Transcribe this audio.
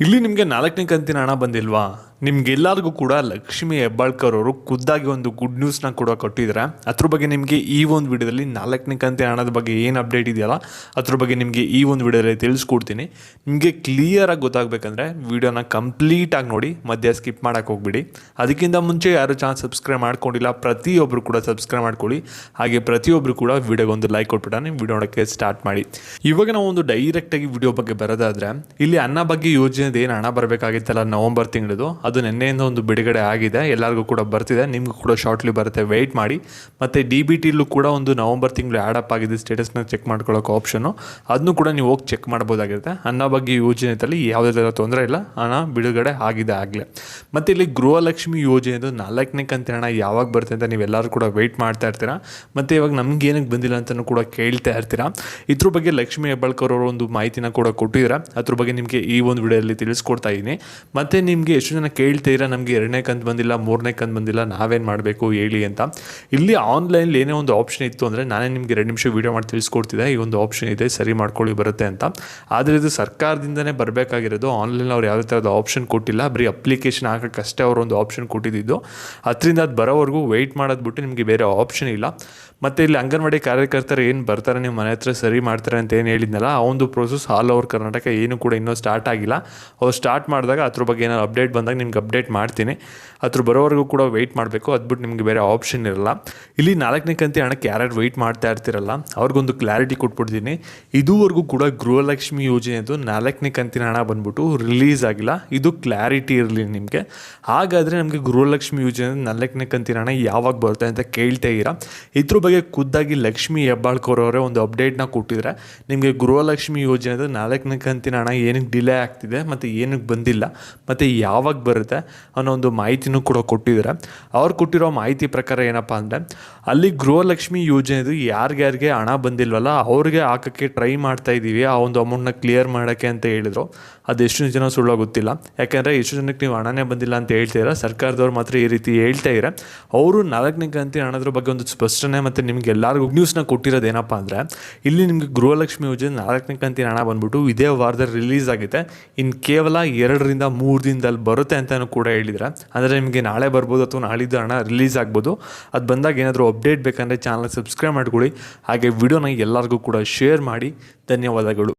ಇಲ್ಲಿ ನಿಮಗೆ ನಾಲ್ಕನೇ ಕಂತಿನ ಹಣ ಬಂದಿಲ್ವಾ? ನಿಮ್ಗೆಲ್ಲರಿಗೂ ಕೂಡ ಲಕ್ಷ್ಮಿ ಹೆಬ್ಬಾಳ್ಕರ್ ಅವರು ಖುದ್ದಾಗಿ ಒಂದು ಗುಡ್ ನ್ಯೂಸ್ನ ಕೂಡ ಕೊಟ್ಟಿದ್ದಾರೆ. ಅದ್ರ ಬಗ್ಗೆ ನಿಮಗೆ ಈ ಒಂದು ವಿಡಿಯೋದಲ್ಲಿ ನಾಲ್ಕನೇ ಕಂತೆ ಹಣದ ಬಗ್ಗೆ ಏನು ಅಪ್ಡೇಟ್ ಇದೆಯಲ್ಲ, ಅದ್ರ ಬಗ್ಗೆ ನಿಮಗೆ ಈ ಒಂದು ವಿಡಿಯೋದಲ್ಲಿ ತಿಳಿಸ್ಕೊಡ್ತೀನಿ. ನಿಮಗೆ ಕ್ಲಿಯರಾಗಿ ಗೊತ್ತಾಗಬೇಕಂದ್ರೆ ವಿಡಿಯೋನ ಕಂಪ್ಲೀಟಾಗಿ ನೋಡಿ, ಮಧ್ಯ ಸ್ಕಿಪ್ ಮಾಡೋಕೆ ಹೋಗ್ಬಿಡಿ. ಅದಕ್ಕಿಂತ ಮುಂಚೆ ಯಾರು ಚಾನಲ್ ಸಬ್ಸ್ಕ್ರೈಬ್ ಮಾಡ್ಕೊಂಡಿಲ್ಲ ಪ್ರತಿಯೊಬ್ಬರು ಕೂಡ ಸಬ್ಸ್ಕ್ರೈಬ್ ಮಾಡ್ಕೊಳ್ಳಿ. ಹಾಗೆ ಪ್ರತಿಯೊಬ್ಬರು ಕೂಡ ವಿಡಿಯೋಗೆ ಒಂದು ಲೈಕ್ ಕೊಟ್ಬಿಟ್ಟು ವಿಡಿಯೋ ನೋಡೋಕ್ಕೆ ಸ್ಟಾರ್ಟ್ ಮಾಡಿ. ಇವಾಗ ನಾವು ಒಂದು ಡೈರೆಕ್ಟಾಗಿ ವಿಡಿಯೋ ಬಗ್ಗೆ ಬರೋದಾದರೆ, ಇಲ್ಲಿ ಅನ್ನ ಬಗ್ಗೆ ಯೋಜನೆದು ಏನು ಹಣ ಬರಬೇಕಾಗಿತ್ತಲ್ಲ ನವಂಬರ್ ತಿಂಗಳದು ಅದು ನಿನ್ನೆಯಿಂದ ಒಂದು ಬಿಡುಗಡೆ ಆಗಿದೆ. ಎಲ್ಲರಿಗೂ ಕೂಡ ಬರ್ತಿದೆ. ನಿಮಗೂ ಕೂಡ ಶಾರ್ಟ್ಲಿ ಬರುತ್ತೆ. ವೆಯ್ಟ್ ಮಾಡಿ. ಮತ್ತು ಡಿ ಬಿ ಟಿಲೂ ಕೂಡ ಒಂದು ನವಂಬರ್ ತಿಂಗಳು ಆ್ಯಡ್ ಅಪ್ ಆಗಿದೆ. ಸ್ಟೇಟಸ್ನ ಚೆಕ್ ಮಾಡ್ಕೊಳ್ಳೋಕೆ ಆಪ್ಷನು ಅದನ್ನು ಕೂಡ ನೀವು ಹೋಗಿ ಚೆಕ್ ಮಾಡ್ಬೋದಾಗಿರುತ್ತೆ. ಅನ್ನ ಬಗ್ಗೆ ಯೋಜನೆಯಲ್ಲಿ ಯಾವುದೇ ತೊಂದರೆ ಇಲ್ಲ. ಹಣ ಬಿಡುಗಡೆ ಆಗಿದೆ ಆಗಲೇ. ಮತ್ತು ಇಲ್ಲಿ ಗೃಹಲಕ್ಷ್ಮಿ ಯೋಜನೆದು ನಾಲ್ಕನೇ ಕಂತಿನ ಹಣ ಯಾವಾಗ ಬರುತ್ತೆ ಅಂತ ನೀವೆಲ್ಲರೂ ಕೂಡ ವೆಯ್ಟ್ ಮಾಡ್ತಾ ಇರ್ತೀರಾ? ಮತ್ತು ಇವಾಗ ನಮ್ಗೆ ಏನಕ್ಕೆ ಬಂದಿಲ್ಲ ಅಂತಲೂ ಕೂಡ ಕೇಳ್ತಾ ಇರ್ತೀರಾ? ಇದ್ರ ಬಗ್ಗೆ ಲಕ್ಷ್ಮಿ ಹೆಬ್ಬಾಳ್ಕರ್ ಅವರು ಒಂದು ಮಾಹಿತಿನ ಕೂಡ ಕೊಟ್ಟಿದ್ದಾರೆ? ಅದ್ರ ಬಗ್ಗೆ ನಿಮಗೆ ಈ ಒಂದು ವಿಡಿಯೋದಲ್ಲಿ ತಿಳಿಸ್ಕೊಡ್ತಾ ಇದ್ದೀನಿ. ಮತ್ತು ನಿಮಗೆ ಎಷ್ಟು ಜನ ಕೇಳ್ತೀರಾ ನಮಗೆ ಎರಡನೇ ಕಂತು ಬಂದಿಲ್ಲ, ಮೂರನೇ ಕಂತು ಬಂದಿಲ್ಲ, ನಾವೇನು ಮಾಡಬೇಕು ಹೇಳಿ ಅಂತ. ಇಲ್ಲಿ ಆನ್ಲೈನಲ್ಲಿ ಏನೇ ಒಂದು ಆಪ್ಷನ್ ಇತ್ತು ಅಂದರೆ ನಾನೇ ನಿಮಗೆ ಎರಡು ನಿಮಿಷ ವೀಡಿಯೋ ಮಾಡಿ ತಿಳಿಸ್ಕೊಡ್ತಿದ್ದೆ. ಈ ಒಂದು ಆಪ್ಷನ್ ಇದೆ, ಸರಿ ಮಾಡ್ಕೊಳ್ಳಿ ಬರುತ್ತೆ ಅಂತ. ಆದರೆ ಇದು ಸರ್ಕಾರದಿಂದನೇ ಬರಬೇಕಾಗಿರೋದು ಆನ್ಲೈನ್ ಅವ್ರು ಯಾವುದೇ ಥರದ ಆಪ್ಷನ್ ಕೊಟ್ಟಿಲ್ಲ. ಬರೀ ಅಪ್ಲಿಕೇಶನ್ ಹಾಕೋಕ್ಕಷ್ಟೇ ಅವರು ಒಂದು ಆಪ್ಷನ್ ಕೊಟ್ಟಿದ್ದು. ಅದರಿಂದ ಅದು ಬರೋವರೆಗೂ ವೆಯ್ಟ್ ಮಾಡೋದು ಬಿಟ್ಟು ನಿಮಗೆ ಬೇರೆ ಆಪ್ಷನ್ ಇಲ್ಲ. ಮತ್ತು ಇಲ್ಲಿ ಅಂಗನವಾಡಿ ಕಾರ್ಯಕರ್ತರು ಏನು ಬರ್ತಾರೆ, ನೀವು ಮನೆ ಹತ್ರ ಸರಿ ಮಾಡ್ತಾರೆ ಅಂತ ಏನು ಹೇಳಿದ್ನಲ್ಲ, ಆ ಒಂದು ಪ್ರೋಸೆಸ್ ಆಲ್ ಓವರ್ ಕರ್ನಾಟಕ ಏನು ಕೂಡ ಇನ್ನೂ ಸ್ಟಾರ್ಟ್ ಆಗಿಲ್ಲ. ಅವ್ರು ಸ್ಟಾರ್ಟ್ ಮಾಡಿದಾಗ ಅದ್ರ ಬಗ್ಗೆ ಏನಾದ್ರು ಅಪ್ಡೇಟ್ ಬಂದಾಗ ನಿಮ್ಗೆ ಅಪ್ಡೇಟ್ ಮಾಡ್ತೀನಿ. ಅದ್ರ ಬರೋವರೆಗೂ ಕೂಡ ವೆಯ್ಟ್ ಮಾಡಬೇಕು. ಅದು ಬಿಟ್ಟು ನಿಮಗೆ ಬೇರೆ ಆಪ್ಷನ್ ಇರಲ್ಲ. ಇಲ್ಲಿ ನಾಲ್ಕನೇ ಕಂತಿ ಹಣಕ್ಕೆ ಯಾರ್ಯಾರು ವೆಯ್ಟ್ ಮಾಡ್ತಾ ಇರ್ತಿರಲ್ಲ, ಅವ್ರಿಗೊಂದು ಕ್ಲಾರಿಟಿ ಕೊಟ್ಬಿಡ್ತೀನಿ. ಇದುವರೆಗೂ ಕೂಡ ಗೃಹಲಕ್ಷ್ಮಿ ಯೋಜನೆದು ನಾಲ್ಕನೇ ಕಂತಿನ ಹಣ ಬಂದ್ಬಿಟ್ಟು ರಿಲೀಸ್ ಆಗಿಲ್ಲ. ಇದು ಕ್ಲಾರಿಟಿ ಇರಲಿ ನಿಮಗೆ. ಹಾಗಾದರೆ ನಮಗೆ ಗೃಹಲಕ್ಷ್ಮಿ ಯೋಜನೆ ನಾಲ್ಕನೇ ಕಂತಿನ ಹಣ ಯಾವಾಗ ಬರುತ್ತೆ ಅಂತ ಕೇಳ್ತಾ ಇರ ಇದ್ರ ಬಗ್ಗೆ ಖುದ್ದಾಗಿ ಲಕ್ಷ್ಮಿ ಹೆಬ್ಬಾಳ್ಕರ್ ಅವರೇ ಒಂದು ಅಪ್ಡೇಟ್ನ ಕೊಟ್ಟಿದ್ರೆ ನಿಮಗೆ ಗೃಹಲಕ್ಷ್ಮಿ ಯೋಜನೆದು ನಾಲ್ಕನೇ ಕಂತಿನ ಹಣ ಏನಕ್ಕೆ ಡಿಲೇ ಆಗ್ತಿದೆ ಮತ್ತು ಏನಕ್ಕೆ ಬಂದಿಲ್ಲ, ಮತ್ತು ಯಾವಾಗ ಬರುತ್ತೆ ಅನ್ನೋ ಒಂದು ಮಾಹಿತಿನೂ ಕೂಡ ಕೊಟ್ಟಿದ್ದಾರೆ. ಅವ್ರು ಕೊಟ್ಟಿರೋ ಮಾಹಿತಿ ಪ್ರಕಾರ ಏನಪ್ಪ ಅಂದರೆ, ಅಲ್ಲಿ ಗೃಹಲಕ್ಷ್ಮಿ ಯೋಜನೆದು ಯಾರ್ಯಾರಿಗೆ ಹಣ ಬಂದಿಲ್ವಲ್ಲ, ಅವ್ರಿಗೆ ಹಾಕೋಕ್ಕೆ ಟ್ರೈ ಮಾಡ್ತಾ ಇದ್ದೀವಿ ಆ ಒಂದು ಅಮೌಂಟ್ನ ಕ್ಲಿಯರ್ ಮಾಡೋಕ್ಕೆ ಅಂತ ಹೇಳಿದರು. ಅದು ಎಷ್ಟು ಜನ ಸುಳ್ಳು ಗೊತ್ತಿಲ್ಲ. ಯಾಕೆಂದರೆ ಎಷ್ಟು ಜನಕ್ಕೆ ನೀವು ಹಣನೇ ಬಂದಿಲ್ಲ ಅಂತ ಹೇಳ್ತೀರಾ ಸರ್ಕಾರದವ್ರು ಮಾತ್ರ ಈ ರೀತಿ ಹೇಳ್ತಾ ಇದ್ದಾರೆ ಅವರು ನಾಲ್ಕನೇ ಕಂತಿ ಹಣದ್ರ ಬಗ್ಗೆ ಒಂದು ಸ್ಪಷ್ಟನೆ ಮತ್ತು ನಿಮ್ಗೆ ಎಲ್ಲರಿಗೂ ನ್ಯೂಸ್ನ ಕೊಟ್ಟಿರೋದು ಏನಪ್ಪ ಅಂದರೆ, ಇಲ್ಲಿ ನಿಮಗೆ ಗೃಹಲಕ್ಷ್ಮಿ ಯೋಜನೆ ನಾಲ್ಕನೇ ಕಂತಿನ ಹಣ ಬಂದ್ಬಿಟ್ಟು ಇದೇ ವಾರದಲ್ಲಿ ರಿಲೀಸ್ ಆಗಿದೆ ಇನ್ನು ಕೇವಲ ಎರಡರಿಂದ ಮೂರು ದಿನದಲ್ಲಿ ಬರುತ್ತೆ ಅಂತಲೂ ಕೂಡ ಹೇಳಿದ್ರೆ. ಅಂದರೆ ನಿಮಗೆ ನಾಳೆ ಬರ್ಬೋದು ಅಥವಾ ನಾಳಿದ್ದು ಹಣ ರಿಲೀಸ್ ಆಗ್ಬೋದು. ಅದು ಬಂದಾಗ ಏನಾದರೂ ಅಪ್ಡೇಟ್ ಬೇಕಂದರೆ ಚಾನಲ್ ಸಬ್ಸ್ಕ್ರೈಬ್ ಮಾಡ್ಕೊಳ್ಳಿ. ಹಾಗೆ ವಿಡಿಯೋನ ಎಲ್ಲರಿಗೂ ಕೂಡ ಶೇರ್ ಮಾಡಿ. ಧನ್ಯವಾದಗಳು.